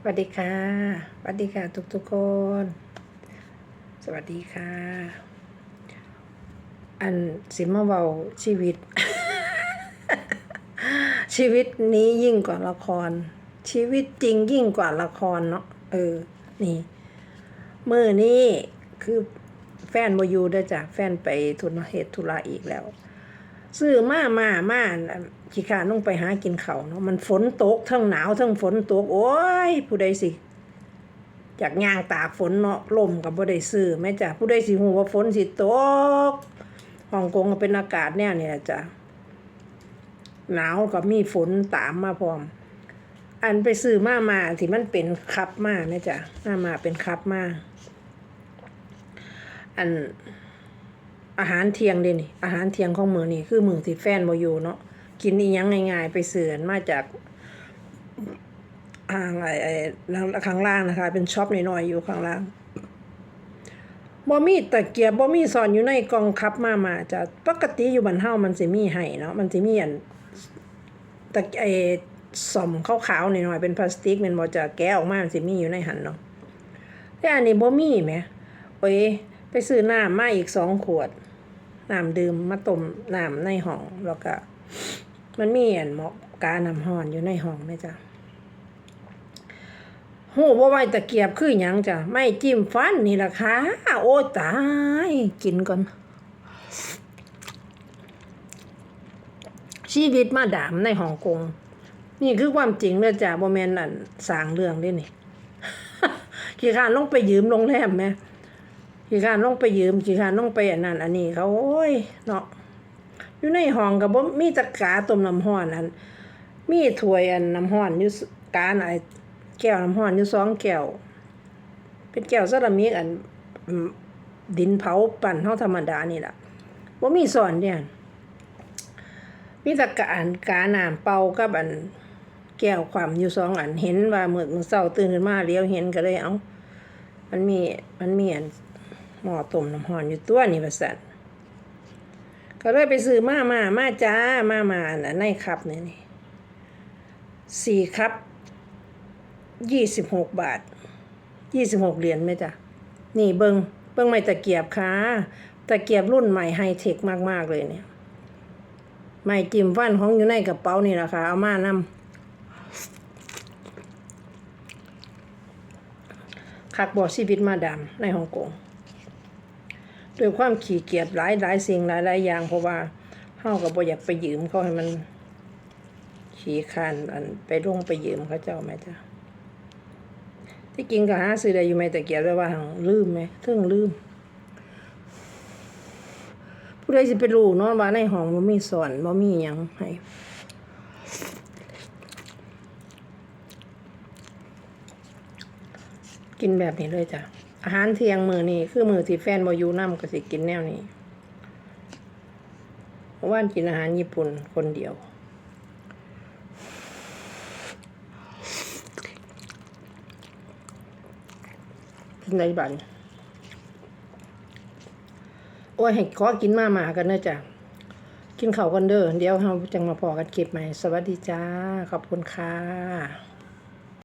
สวัสดีค่ะสวัสดีค่ะทุกทุกๆคน สวัสดีค่ะ อันสิมาเบาชีวิต ชีวิตนี้ยิ่งกว่าละคร ชีวิตจริงยิ่งกว่าละครเนาะเออ นี่มือนี้คือแฟนบอยู่เด้จ้ะแฟนไปทุนเหตุธุระอีกแล้ว ซื้อมามามาขี้ขาลงไปหากินเขาเนาะมันฝนตกทั้งหนาวทั้งฝนตก โอ้ย ผู้ใดสิจากย่างตากฝนเนาะลมกับบ่ได้ซื้อแม่จ้ะผู้ใดสิฮู้ว่าฝนสิตกฮ่องกงก็เป็นอากาศแนวนี้แหละจ้ะหนาวกับมีฝนตามมาพร้อม อันไปซื้อมามาที่มันเป็นคับมาแม่จ้ะมามาเป็นคับมาอัน อาหารเที่ยงเดนี่อาหารเที่ยงของมือนี่คือมือที่แฟนบ่อยู่เนาะกินอีหยังง่ายๆไปเสือนมาจากอ่างไอ้ไอ้ข้างล่างนะคะ เป็นช็อปน้อยๆอยู่ข้างล่างบ่มีตะเกียบบ่มีซ่อนอยู่ในกองคับมามาจะปกติอยู่บ้านเฮามันสิมีให้เนาะมันสิมีอันตะไอ้ซ่อมขาวๆหน่อยๆเป็นพลาสติกมันบ่จะแกะออกมามันสิมีอยู่ในหันเนาะแต่อันนี้บ่มีแหมโอ้ยไปซื้อน้ำมาอีกสองขวด น้ำดื่มมาต้มน้ำในห้องแล้วก็มันมีอันหมอกกาน้ำห้อนอยู่ในห้องไหมจ๊ะหูว่าไว้ตะเกียบคือหยังจ้ะไม่จิ้มฟันนี่ล่ะค่ะโอ้ตาย กินก่อนชีวิตมาดามในฮ่องกง นี่คือความจริงเลยจ้ะบ่แม่นอันสางเรื่องด้นี่ขี้ขานลงไปยืมโรงแรมแหม ขี้ขานลงไปยืมขี้ขานลงไปอันนั้น อันนี้เขาโอ้ยเนาะอยู่ในห้องก็บ่มีตะกร้าต้มน้ำร้อนอัน มีถ้วยอันน้ำร้อนอยู่กาหน่อแก้วน้ำร้อนอยู่สองแก้วเป็นแก้วเซรามิกอันดินเผาปั่นเฮาธรรมดานี่ล่ะบ่มีสอนเนี่ยมีตะกร้าอันกาน้ำเป่ากับอันแก้วความอยู่สองอันเห็นว่ามื้อมือเช้าตื่นขึ้นมาเลี้ยวเห็นก็เลยเอามันมีมันมีอัน หม้อต้มน้ำร้อนอยู่ตัวนี่ว่าซั่นก็เลยไปซื้อมามามาจ้ามามานนั้นในคับนี่นี่สี่คับยี่สิบหกบาทยี่สิบหกเหรียญไหมจ้ะนี่เบิงเบิงไม่ตะเกียบค่ะตะเกียบรุ่นใหม่ไฮเทคมาก ๆ เลยเนี่ยไม่จิ้มฟันของอยู่ในกระเป๋านี่แหละค่ะ เอามานำคักบอชีวิตมาดามในฮ่องกง ด้วยความขี้เกียจหลายหลายสิ่งหลายหลายอย่าง เพราะว่าเฮาก็บ่อยากไปยืมเขาให้มันขี้คานอันไปร่งไปยืมเขาเจ้าแม่จ้ะที่จริงก็หาซื้อได้อยู่แม่แต่เกียจแต่ว่าหังลืมไหมถึงลืม ผู้ใดสิไปรู้เนาะว่าในห้องบ่มีสอนบ่มีหยังให้กินแบบนี้เลยจ้ะ อาหารเที่ยงมือนี่คือมือที่แฟนบอยู่น้ำก็สิกินแนวนี้เพราะว่ากินอาหารญี่ปุ่นคนเดียวกินไรบันโอ้ยให้ขอกินมาหมากันเนอะจ้ะกินข้าวกันเด้อเดี๋ยวเราจังมาพอกันคลิปใหม่ สวัสดีจ้า ขอบคุณค่ะ